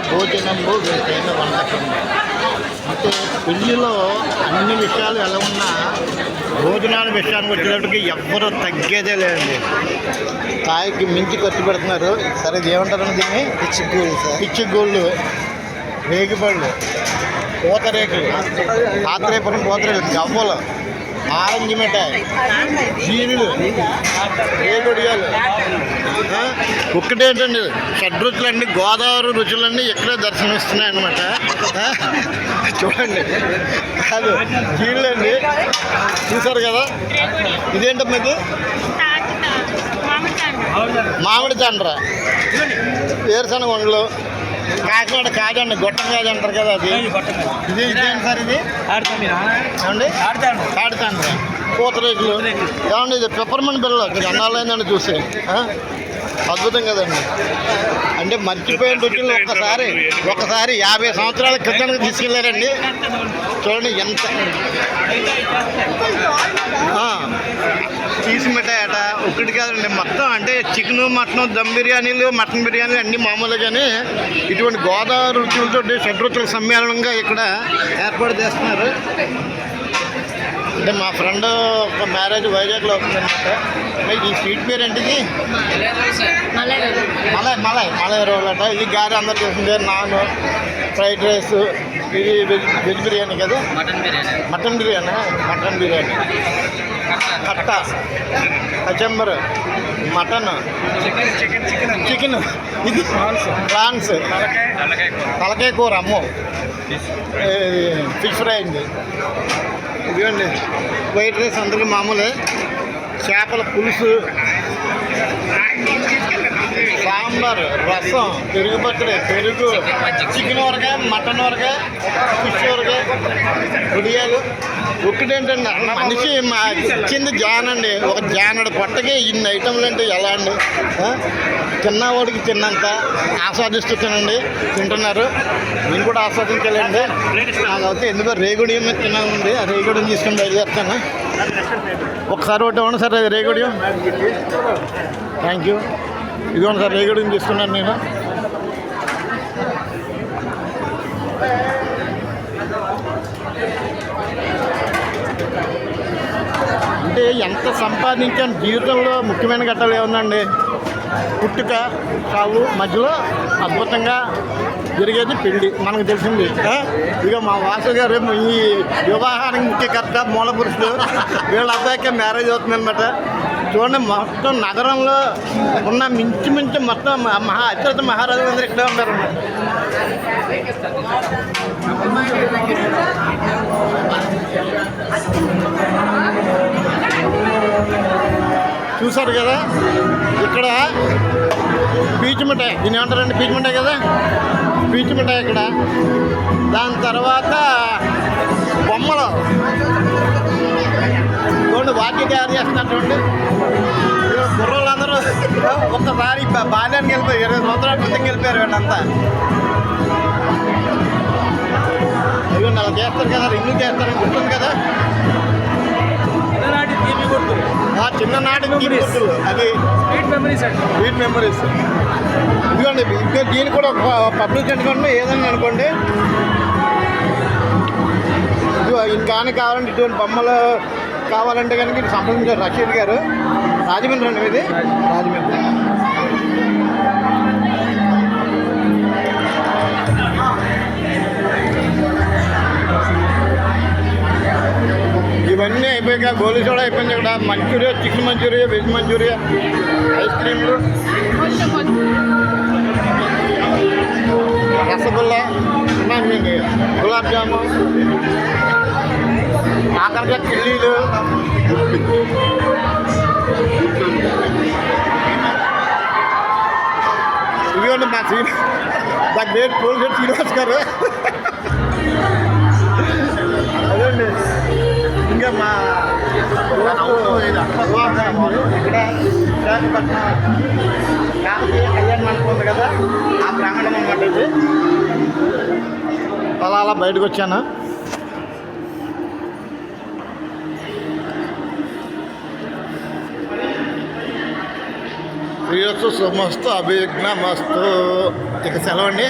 భోజనంబు వింతైన వంటకం. అంటే పెళ్ళిలో అన్ని విషయాలు ఎలా ఉన్నా భోజనాల విషయానికి వచ్చేటప్పటికి ఎవ్వరూ తగ్గేదే లేదండి. స్థాయికి మించి ఖర్చు పెడుతున్నారు. సరే ఇది ఏమంటారండి దీన్ని? పిచ్చి సార్. పిచ్చి గోళ్ళు. రేగిపళ్ళు. పూతరేకులు ఆత్రేపురం పూతరేకులు గవ్వలు. ఆరెంజ్ మిఠాయి జీనులు రేగుడియాలు ఆ, ఒక్కటేంటండి షడ్రుచులన్నీ గోదావరి రుచులన్నీ ఇక్కడే దర్శనమిస్తున్నాయి అనమాట చూడండి. కాదు జీనులండి. చూసారు కదా? ఇదేంటమ్మా ఇది? మామిడి తండ్ర. వేరుశనగ వండలు. కాకినాడ కాదండి గొట్టం కాదు అంటారు కదా అది. ఇది ఇదేంటి సార్ ఇది? ఏమండి? కాడుతాండ్ర పూతరేకులు. ఏమండి ఇది పెప్పర్మెంట్ బిల్ల అన్నాళ్ళైందండి చూసి? అద్భుతం కదండి. అంటే మర్చిపోయిన రుచులు ఒక్కసారి ఒకసారి యాభై సంవత్సరాల క్రితం తీసుకెళ్ళారండి చూడండి ఎంత ఆ, తీసి మిఠాయట ఒకటి కాదండి మొత్తం అంటే చికెన్ మటన్ దమ్ బిర్యానీలు మటన్ బిర్యానీలు అన్నీ మామూలుగానే ఇటువంటి గోదావరి రుచులతో షడ్రుచుల సమ్మేళనంగా ఇక్కడ ఏర్పాటు చేస్తున్నారు. అంటే మా ఫ్రెండ్ ఒక మ్యారేజ్ వైజాగ్లో అవుతుందన్నమాట ఈ స్వీట్ పేరు ఏంటిది? మలై మలై మలై రోల్ అట. ఇది గారి అందరు చేసింది నాన్. ఫ్రైడ్ రైస్ ఇది వెజ్ వెజ్ బిర్యానీ కదా? Mutton biryani. Mutton biryani mutton biryani. కట్ట కచంబర్ మటన్ చికెన్ ఇది ప్రాన్స్. తలకాయ కూర. అమ్మో. ఫిష్ ఫ్రై అండి. ఇవ్వండి వైట్ రైస్ అందరికీ మామూలే. చేపల పులుసు. సాంబార్ రసం పెరుగు పచ్చడి పెరుగు చికెన్ వరక మటన్ వరక ఫిష్ వరక ఉడియాలు ఒకటేంటండి మనిషి మా ఇచ్చింది జాన్ అండి ఒక జానడు పొట్టకి ఇన్ని ఐటమ్లు అంటే ఎలా అండి? చిన్నవాడికి తిన్నవాడికి తిన్నంత ఆస్వాదిస్తూ తినండి తింటున్నారు. నేను కూడా ఆస్వాదించాలండి. నాకైతే ఎందుకో రేగుడి మీద తిన్నామండి ఆ రేగుడిని తీసుకుని బయలుదేరుతాను. ఒకసారి ఒకటి ఇవ్వండి సార్ అది థ్యాంక్ యూ ఇదిగోండి సార్ రేగుడియం తీసుకున్నాను నేను. అంటే ఎంత సంపాదించాను జీవితంలో ముఖ్యమైన ఘట్టాలు ఏముందండి? పుట్టుక చావు మధ్యలో అద్భుతంగా జరిగేది పెళ్ళి మనకు తెలిసింది. ఇక మా వాసు గారు ఈ వివాహానికి ముఖ్యకర్త మూల పురుషుడు. వీళ్ళ అబ్బాయికే మ్యారేజ్ అవుతుందన్నమాట. చూడండి మొత్తం నగరంలో ఉన్న మించి మించి మొత్తం మహా అత్యంత మహారాజులు అందరూ ఇక్కడే ఉంటారు చూసారు కదా? ఇక్కడ పీచు మిఠాయి దీని ఏమంటారండి పీచు మిఠాయి కదా? పీచు మిఠాయి ఇక్కడ. దాని తర్వాత బొమ్మలు. చూడండి వాటి తయారు చేస్తున్నారు చూడండి. కుర్రోళ్ళందరూ ఒక్కసారి బాల్యానికి వెళ్ళిపోయారు ఇరవై సంవత్సరాల క్రితం వెళ్ళిపోయారు వీళ్ళంతా. ఇదిగోండి అలా చేస్తారు కదా రింగులు చేస్తారని గుర్తుంది కదా? గుర్తులు. అది స్వీట్ మెమరీస్ అండి. స్వీట్ మెమరీస్ ఇదిగోండి ఇంకా దీని కూడా పబ్లిక్ అనుకోండి ఏదన్నా అనుకోండి. ఇదిగో ఇంకాని కావాలంటే ఇటువంటి బొమ్మలు కావాలంటే కనుక సంప్రదించారు రషీద్ గారు. రాజమండ్రి అండి ఇది రాజమండ్రి. అయిపోయాక గోలీ సోడా అయిపోయింది ఇక్కడ manchuria chicken manchuria veg manchuria ice క్రీమ్లు రసగుల్లా ఉన్నాయండి గులాబ్ జామున్ ఆఖరిగా కిల్లీలు ఇదిగోండి మా Shri the great police Srinivas garu Visakhapatnam Kakatiya కళ్యాణ మండపం ఉంది కదా ఆ ప్రాంగణం అనమాట ఇది అలా అలా బయటకు వచ్చాను? శ్రీయస్సు సుమస్తు అభిజ్ఞమస్తు. ఇక సెలవండి.